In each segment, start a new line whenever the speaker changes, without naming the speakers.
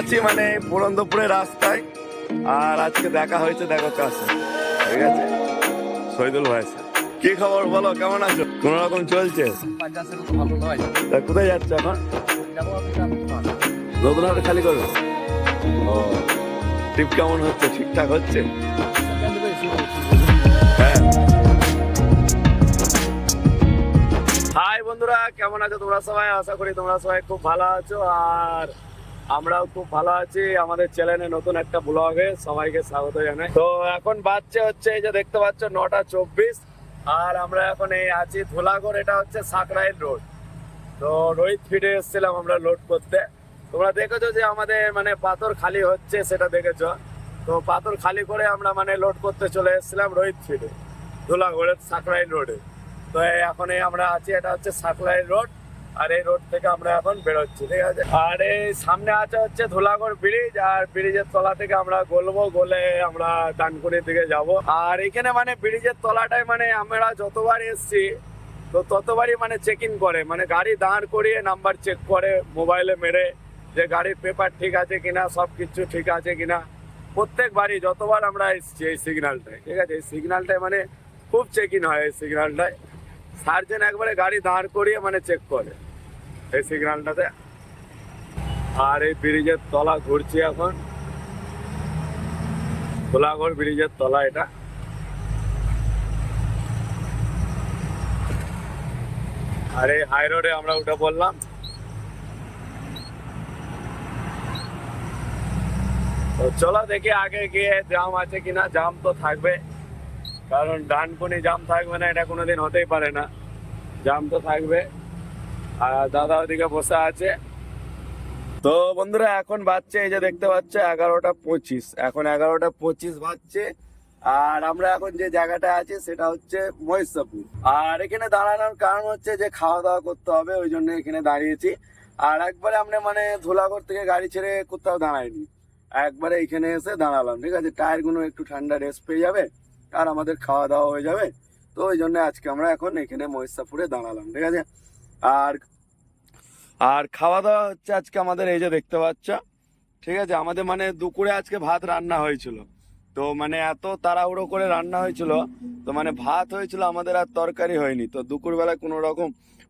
আছি মানে পুরন্দপুরের রাস্তায়। আর আজকে দেখা হয়েছে, দেখো সাথে। ঠিক আছে? শহীদুল ভাই কি খবর বলো, কেমন আছো? কোন রকম চলছে? কোথায় যাচ্ছে এখন। নতুন খালি করবে? ও ট্রিপ কেমন হচ্ছে? ঠিকঠাক হচ্ছে। হ্যাঁ। হাই বন্ধুরা, কেমন আছো তোমরা সবাই? আশা করি তোমরা সবাই খুব ভালো আছো। আর আমরাও খুব ভালো আছি। আমাদের চ্যানেলে নতুন একটা ব্লগে সবাইকে স্বাগত জানাই। তো এখন বাচ্চা হচ্ছে এই যে দেখতে পাচ্ছ নটা চব্বিশ। আর আমরা এখন এই আছি ধুলাগড় এটা হচ্ছে সাকরাইল রোড। তো রোহিত ফিডে এসেছিলাম আমরা লোড করতে। তোমরা দেখেছ যে আমাদের মানে পাথর খালি হচ্ছে, সেটা দেখেছ। তো পাথর খালি করে আমরা মানে লোড করতে চলে এসেছিলাম রোহিত ফিডে ধুলাগড়ের সাকরাইল রোডে। তো এখন আমরা আছি, এটা হচ্ছে সাকরাইল রোড। আর এই রোড থেকে আমরা এখন বেরোচ্ছি, ঠিক আছে? আর এই সামনে আছে হচ্ছে ধুলাগড় ব্রিজ, আর ব্রিজের তলা থেকে আমরা গলবো, গলে আমরা ডানকুনির দিকে যাব। আর এখানে মানে ব্রিজের তলাটায় মানে আমরা যতবার এসছি, তো ততবারই মানে চেক ইন করে। মানে গাড়ি দাঁড় করিয়ে নাম্বার চেক করে মোবাইলে মেরে যে গাড়ির পেপার ঠিক আছে কিনা সব কিছু ঠিক আছে কিনা। প্রত্যেকবারই যতবার আমরা এসছি এই সিগন্যালটায় ঠিক আছে? এই সিগন্যালটায় মানে খুব চেক ইন হয় এই সিগন্যালটায় সার্জেন একবারে গাড়ি দাঁড় করিয়ে মানে চেক করে। এই সিগন্যালটাতে আর এই ব্রিজের তলা ঘুরছি এখন। কোলাগড় ব্রিজের তলা এটা। আর এই হাই রোডে আমরা উঠে পড়লাম। তো চলো দেখি আগে গিয়ে জাম আছে কিনা। জাম তো থাকবে। কারণ ডানকুনি জাম থাকবে না, এটা কোনোদিন হতেই পারে না। জাম তো থাকবে। আর দাদা ওদিকে বসে আছে। তো বন্ধুরা, এখন বাজছে এই যে দেখতে পাচ্ছ এগারোটা পঁচিশ। এখন এগারোটা পঁচিশ বাজছে। আর আমরা এখন যে জায়গাটা আছি সেটা হচ্ছে মহিষাপুর আর এখানে দাঁড়ানোর কারণ হচ্ছে যে খাওয়া দাওয়া করতে হবে, ওই জন্য এখানে দাঁড়িয়েছি। আর একবারে আমরা মানে ধুলাগড় থেকে গাড়ি ছেড়ে কোথাও দাঁড়াইনি। একবারে এখানে এসে দাঁড়ালাম, ঠিক আছে? টায়ারগুলো একটু ঠান্ডা রেস্ট পেয়ে যাবে, আর আমাদের খাওয়া দাওয়া হয়ে যাবে। তো ওই জন্য আজকে আমরা এখন এখানে মহিষাপুরে দাঁড়ালাম, ঠিক আছে? আর আর খাওয়া দাওয়া হচ্ছে আজকে আমাদের এই যে দেখতে পাচ্ছ। ঠিক আছে, আমাদের মানে দুপুরে আজকে ভাত রান্না হয়েছিল। তো মানে এত তাড়াহুড়ো করে রান্না হয়েছিল, তো মানে ভাত হয়েছিল আমাদের আর তরকারি হয়নি। তো দুপুরবেলা কোনো রকম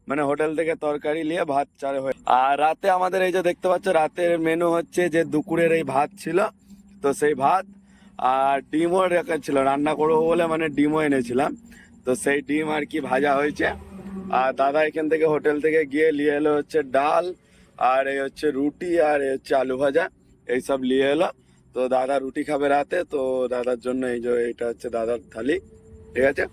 মানে হোটেল থেকে তরকারি নিয়ে ভাত চারে হয়ে আর রাতে আমাদের এই যে দেখতে পাচ্ছ, রাতের মেনু হচ্ছে যে দুপুরের এই ভাত ছিল। তো সেই ভাত আর ডিমও রাখা ছিল রান্না করব বলে মানে ডিমও এনেছিলাম। তো সেই ডিম আর কি ভাজা হয়েছে। আর দাদা এখান থেকে হোটেল থেকে গিয়ে নিয়ে এলো হচ্ছে ডাল, আর এই হচ্ছে রুটি, আর এই হচ্ছে আলু ভাজা এইসব নিয়ে এলো। তো দাদা রুটি খাবে রাতে, তো দাদার জন্য এই যে এটা হচ্ছে দাদার থালি, ঠিক আছে?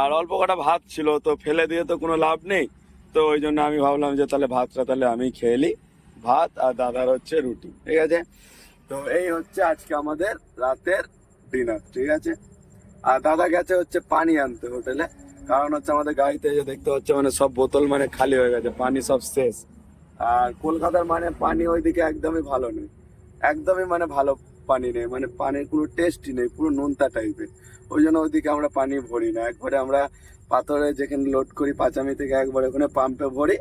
আর অল্প কটা ভাত ছিল, তো ফেলে দিয়ে তো কোনো লাভ নেই। তো ওই জন্য আমি ভাবলাম যে তাহলে ভাতটা তাহলে আমি খেয়ে নিই, ভাত আর দাদার হচ্ছে রুটি, ঠিক আছে? তো এই হচ্ছে আজকে আমাদের রাতের ডিনার ঠিক আছে? আর দাদা গেছে হচ্ছে পানি আনতে হোটেলে। কারণ হচ্ছে আমাদের গাড়িতে যে দেখতে হচ্ছে মানে সব বোতল মানে খালি হয়ে গেছে, পানি সব শেষ। আর কলকাতার মানে পানি ওইদিকে একদমই ভালো নেই। একদমই মানে ভালো পানি নেই মানে পানির কোনো টেস্টই নেই, পুরো নোনতা টাইপের। ওই জন্য ওইদিকে আমরা পানি ভরি না। একবারে আমরা পাথরে যেখানে লোড করি, পাঁচামি থেকে একবার ওখানে পাম্পে ভরি,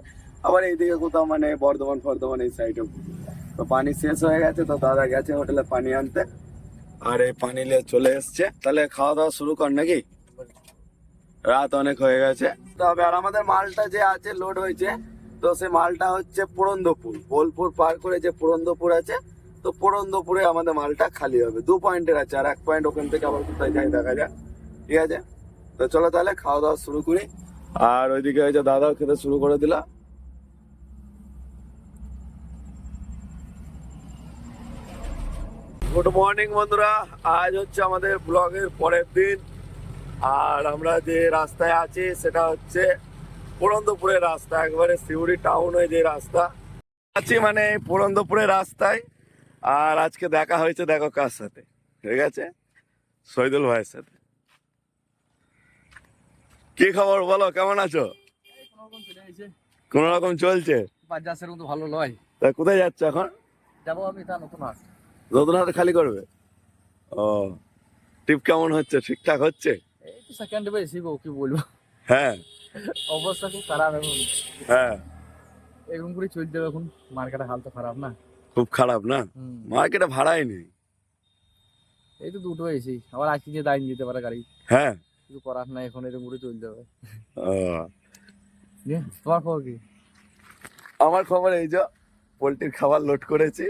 আবার এইদিকে কোথাও মানে বর্ধমান ফর্ধমান এই সাইডে তো পানি শেষ হয়ে গেছে, তো দাদা গেছে হোটেলে পানি আনতে। আর এই পানি নিয়ে চলে এসছে। তাহলে খাওয়া দাওয়া শুরু কর নাকি? রাত অনেক হয়ে গেছে। তবে আর আমাদের মালটা যে আছে লোড হয়েছে, তো সে মালটা হচ্ছে পুরন্দপুর। বোলপুর পার করে যে পুরন্দপুর আছে, তো পুরন্দপুরে আমাদের মালটা খালি হবে। দু পয়েন্টের আছে, আর এক পয়েন্ট ওখান থেকে আবার কোথায় যাই দেখা যাক। ঠিক আছে? তো চলো তাহলে খাওয়া দাওয়া শুরু করি। আর ওইদিকে ওই যে দাদাও খেতে শুরু করে দিলা। গুড মর্নিং বন্ধুরা। আজ হচ্ছে আমাদের ব্লগের পরের দিন। আর আমরা যে রাস্তায় আছি সেটা হচ্ছে পুরন্দপুরের রাস্তা একবারে সিউড়ি টাউনে যে রাস্তা। আছি মানে পুরন্দপুরের রাস্তায় আর আজকে দেখা হয়েছে দেখো কার সাথে ঠিক আছে? শহীদুল ভাইয়ের সাথে। কি খবর বলো কেমন আছো?
কোনো রকম
চলছে?
ভালো নয়।
তা কোথায় যাচ্ছ এখন?
যাব আমি তা নতুন হাট।
নতুন হাতে খালি করবে? ও ট্রিপ কেমন হচ্ছে? ঠিকঠাক হচ্ছে?
সেকেন্ড বেশি গো কি বলব।
হ্যাঁ।
অবস্থা খুব খারাপ এখন।
হ্যাঁ।
এরকম করে চলতে হবে এখন। মার্কেটের হাল তো খারাপ না।
খুব খারাপ না? মার্কেটে ভাড়াই নেই।
এই তো দুটো এসি আবার আজকে যে দাইন দিতে পারে গাড়ি।
হ্যাঁ।
কিছু করার নাই এখন এরকম করে চলতে হবে। তোমার খবর কি?
আমার খবর এই যে পোলট্রির খাবার লোড করেছি।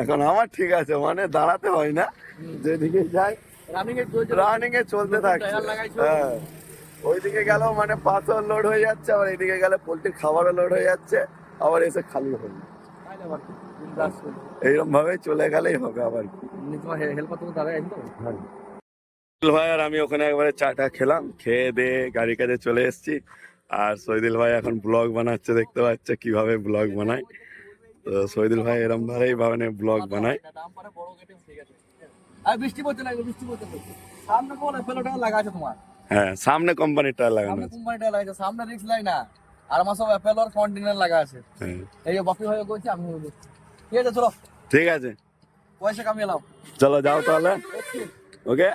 এখন আমার ঠিক আছে মানে দাঁড়াতে হয় না। যেদিকে যাই
রানিং
এ চলতে থাকছে। হ্যাঁ। ওইদিকে গেলেও মানে পাথর লোড হয়ে যাচ্ছে আবার এইদিকে গেলে পোলট্রির খাবারও লোড হয়ে যাচ্ছে আবার এসে খালি হয়ে
চলছে।
এইরকম ভাবে চলে গেলেই হবে আবার। সৈদিল ভাই আর আমি ওখানে একবারে চাটা খেলাম খেয়ে দিয়ে গাড়ি কাজে চলে এসেছি। আর সৈদিল ভাই এখন ব্লগ বানাচ্ছে দেখতে পাচ্ছে কীভাবে ব্লগ বানায়। তো সৈদিল ভাই এরম ভাবেই মানে ব্লগ বানায়।
আর বৃষ্টি পড়ছে না বৃষ্টি পড়ছে তো। সামনে কোন ফেলোটা লাগা আছে তোমার?
হ্যাঁ সামনে কোম্পানির টায়ার লাগানো আছে।
কোম্পানিটা লাগা আছে সামনে রিক্স লাই না। আর আমার সব অ্যাপেল আর কন্টিনিউয়ার লাগা আছে।
হ্যাঁ।
এই যে বাপি হয়ে গেছে আমি ঠিক আছে চলো।
ঠিক আছে।
পয়সা কামিয়ে নাও।
চলো যাও তাহলে। ওকে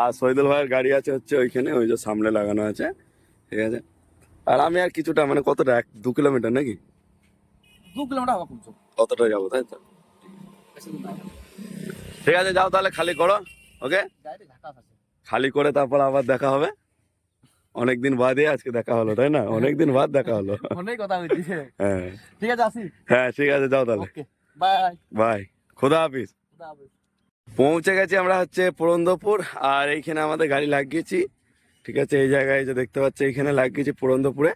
আর সৈদুল ভাইয়ের গাড়ি আছে হচ্ছে ওইখানে ওই যে সামনে লাগানো আছে। ঠিক আছে? আর আমি আর কিছুটা মানে কতটা এক দু কিলোমিটার নাকি?
দু কিলোমিটার হবে
কতটা যাব তাই তো? ঠিক আছে যাও তাহলে খালি করো ওকে খালি করে তারপর আবার দেখা হবে। অনেকদিন বাদে আজকে দেখা হলো তাই না? অনেকদিন বাদ দেখা হলো।
অনেক কথা হয়েছে।
হ্যাঁ।
ঠিক আছে আসি।
হ্যাঁ ঠিক আছে যাও তাহলে।
বাই
বাই খোদা হাফিজ। পৌঁছে গেছি আমরা হচ্ছে পুরন্দপুর আর এইখানে আমাদের গাড়ি লাগিয়েছি। ঠিক আছে এই জায়গায় যে দেখতে পাচ্ছি এইখানে লাগিয়েছি পুরন্দপুরে।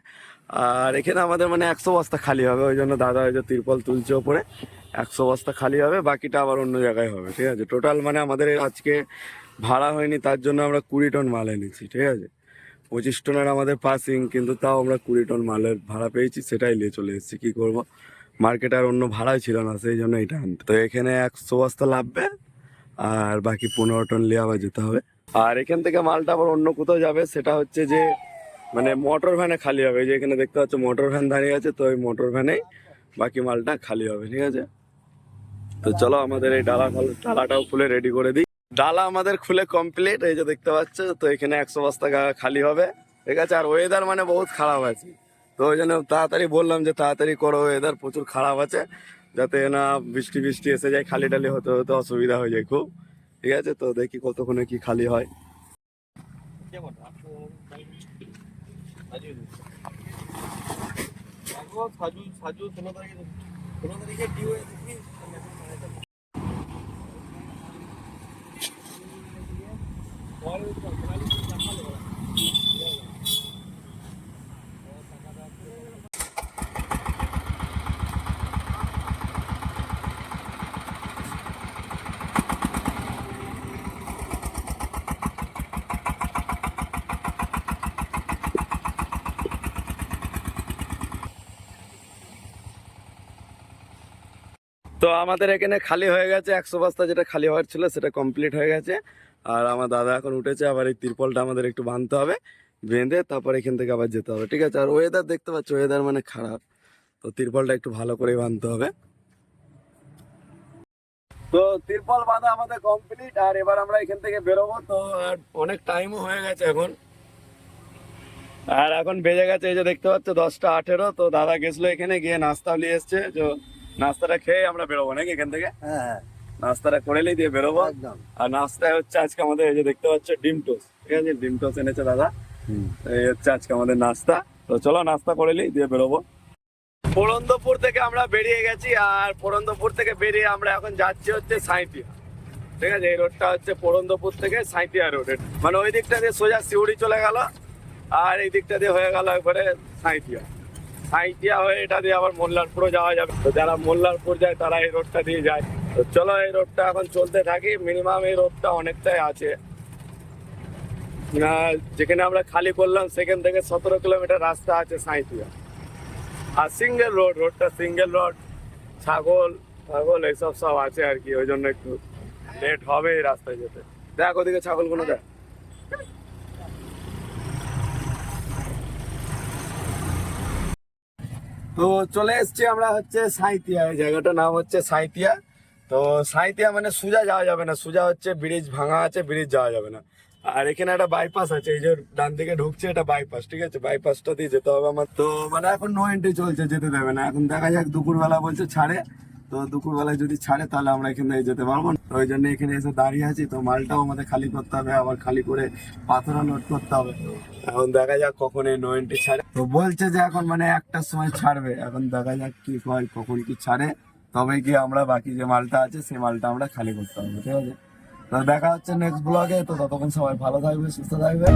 আর এখানে আমাদের মানে একশো বস্তা খালি হবে ওই জন্য দাদা ওই যে তিরপল তুলছে ওপরে। একশো বস্তা খালি হবে, বাকিটা আবার অন্য জায়গায় হবে, ঠিক আছে? টোটাল মানে আমাদের আজকে ভাড়া হয়নি, তার জন্য আমরা কুড়ি টন মাল এনেছি, ঠিক আছে? পঁচিশ টনের আমাদের পাসিং কিন্তু তাও আমরা কুড়ি টন মালের ভাড়া পেয়েছি, সেটাই নিয়ে চলে এসেছি, কী করব? মার্কেটে আর অন্য ভাড়াই ছিল না, সেই জন্য এটা আনতে। তো এখানে একশো বস্তা লাগবে, আর বাকি পনেরো টন নিয়ে আবার যেতে হবে। আর এখান থেকে মালটা আবার অন্য কোথাও যাবে, সেটা হচ্ছে যে মানে মোটর ভ্যানে খালি হবে। যে এখানে দেখতে পাচ্ছ মোটর ভ্যান দাঁড়িয়ে আছে, তো ওই মোটর ভ্যানেই বাকি মালটা খালি হবে, ঠিক আছে? তো চলো আমাদের এই ডালা ডালাটাও খুলে রেডি করে দিই। ডালা আমাদের খুলে কমপ্লিট এই যে দেখতে পাচ্ছ? তো এখানে একশো বস্তা খালি হবে। ঠিক আছে? আর ওয়েদার মানে বহুত খারাপ আছে। তো ওই জন্য তাড়াতাড়ি বললাম যে তাড়াতাড়ি করো ওয়েদার প্রচুর খারাপ আছে। যাতে না বৃষ্টি বৃষ্টি এসে যায়, খালি টালি হতে হতে অসুবিধা হয়ে যায় খুব। ঠিক আছে? তো দেখি কতক্ষণে কি খালি হয়।
সাজু সাজু, ষোলো তারিখে ষোলো তারিখে ডিউ
তো আমাদের এখানে খালি হয়ে গেছে, একশো বস্তা যেটা খালি হওয়ার ছিল সেটা কমপ্লিট হয়ে গেছে। আর আমার দাদা এখন উঠেছে, আবার এই তিরপলটা আমাদের একটু বাঁধতে হবে, বেঁধে তারপর এখান থেকে আবার যেতে হবে, ঠিক আছে? আর ওয়েদার দেখতে পাচ্ছ ওয়েদার মানে খারাপ, তো তিরপলটা একটু ভালো করে বাঁধতে হবে। তো তিরপল বাঁধা আমাদের কমপ্লিট আর এবার আমরা এখান থেকে বেরোবো, তো আর অনেক টাইমও হয়ে গেছে এখন। আর এখন বেজে গেছে, এই যে দেখতে পাচ্ছ, দশটা আঠেরো, তো দাদা গেছিল এখানে গিয়ে নাস্তা নিয়ে এসছে, তো নাস্তাটা খেয়ে আমরা বেরোবো নাকি এখান থেকে?
হ্যাঁ।
নাস্তাটা করে নিয়ে দিয়ে বেরোবো।
একদম।
আর নাস্তায় হচ্ছে আজকে আমাদের এই যে দেখতে পাচ্ছ ডিম টোস্ট। ঠিক আছে? ডিম টোস্ট এনেছে দাদা। এই হচ্ছে আজকে আমাদের নাস্তা। তো চলো নাস্তা করে নিই দিয়ে বেরোবো। পরন্দপুর থেকে আমরা বেরিয়ে গেছি আর পরন্দপুর থেকে বেরিয়ে আমরা এখন যাচ্ছি হচ্ছে সাঁইতিয়া ঠিক আছে? এই রোডটা হচ্ছে পরন্দপুর থেকে সাঁইতিয়া রোড মানে ওই দিকটা দিয়ে সোজা সিউড়ি চলে গেল আর এই দিকটা দিয়ে হয়ে গেল একবারে সাঁইতিয়া সাঁইতিয়া হয়ে এটা দিয়ে আবার মোল্লারপুরও যাওয়া যাবে। তো যারা মোল্লারপুর যায় তারা এই রোডটা দিয়ে যায়। তো চলো এই রোডটা এখন চলতে থাকি। মিনিমাম এই রোডটা অনেকটাই আছে। যেখানে আমরা খালি করলাম, সেখান থেকে সতেরো কিলোমিটার রাস্তা আছে সাঁইতিয়া আর সিঙ্গেল রোড রোডটা সিঙ্গেল রোড ছাগল ছাগল, এইসব সব আছে আর কি। ওই জন্য একটু লেট হবে এই রাস্তায় যেতে। দেখ ওদিকে ছাগলগুলো দেখ। তো চলে এসছি আমরা হচ্ছে সাঁইতিয়া এই জায়গাটার নাম হচ্ছে সাঁইতিয়া তো সাঁইতিয়া মানে সুজা যাওয়া যাবে না। সুজা হচ্ছে ব্রিজ, ভাঙা আছে, ব্রিজ যাওয়া যাবে না। আর এখানে একটা বাইপাস আছে, এই যে ডান দিকে ঢুকছে এটা বাইপাস ঠিক আছে? বাইপাসটা দিয়ে যেতে হবে আমার। তো মানে এখন নো এন্ট্রি চলছে, যেতে দেবে না। এখন দেখা যাক, দুপুরবেলা বলছে ছাড়ে। তো দুপুরবেলায় যদি ছাড়ে, তাহলে আমরা এখান থেকে যেতে পারব। তো ওই জন্য এখানে এসে দাঁড়িয়ে আছি। তো মালটাও আমাদের খালি করতে হবে, আবার খালি করে পাথরও লোড করতে হবে। এখন দেখা যাক কখন এই নো এন্ট্রি ছাড়ে। তো বলছে যে এখন মানে একটার সময় ছাড়বে। এখন দেখা যাক কি হয়, কখন কি ছাড়ে। তবে কি আমরা বাকি যে মালটা আছে, সেই মালটা আমরা খালি করতে হবে, ঠিক আছে? তো দেখা হচ্ছে নেক্সট ব্লগে তো ততক্ষণ সবাই ভালো থাকবে, সুস্থ থাকবে।